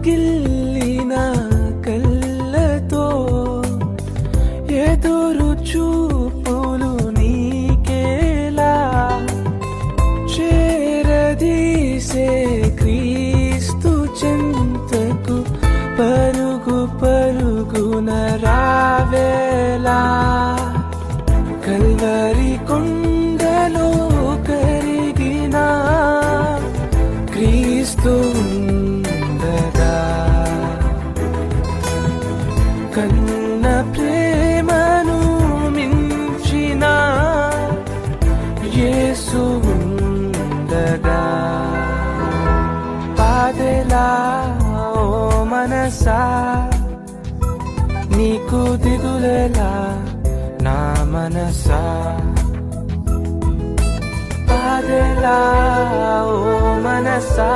పగిల్లిన కళ్ళతో ఎదురు చూపులు నీకేలా చేరదీసే క్రీస్తు చింతకు పరుగు పరుగున రావేలా. కల్వరి కొండలో కరిగిన క్రీస్తు కన్న ప్రేమను మించిన యేసు ఉండగా. పాదెలా ఓ మనసా నీకు దిగులేలా నా మనసా. పాదెలా ఓ మనసా